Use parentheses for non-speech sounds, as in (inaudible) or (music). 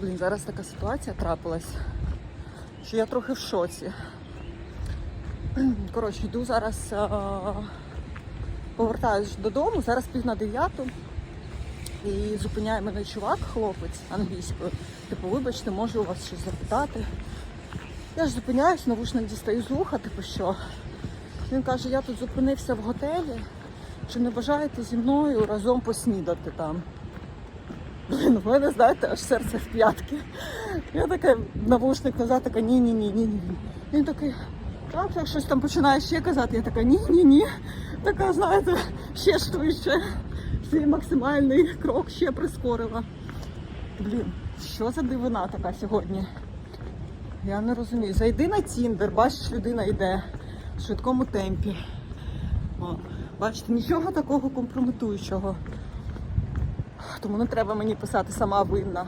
Блін, зараз така ситуація трапилась, що я трохи в шоці. (clears throat) Коротше, йду зараз, а, повертаюсь додому, зараз пів на дев'яту. І зупиняє мене чувак, хлопець англійською. Типу, вибачте, можу у вас щось запитати. Я ж зупиняюсь, навушник дістаю з вуха, типу що. Він каже, я тут зупинився в готелі. Чи не бажаєте зі мною разом поснідати там? Блін, у мене, знаєте, аж серце в п'ятки. Я така навушник назад, така ні-ні-ні, ні-ні. Він такий, так, так, щось там починає ще казати. Я така ні-ні-ні. Така, знаєте, ще швидше. Свій максимальний крок ще прискорила. Блін, що за дивина така сьогодні? Я не розумію. Зайди на Тіндер, бачиш, людина йде в швидкому темпі. О, бачите, нічого такого компрометуючого. Тому не треба мені писати сама винна.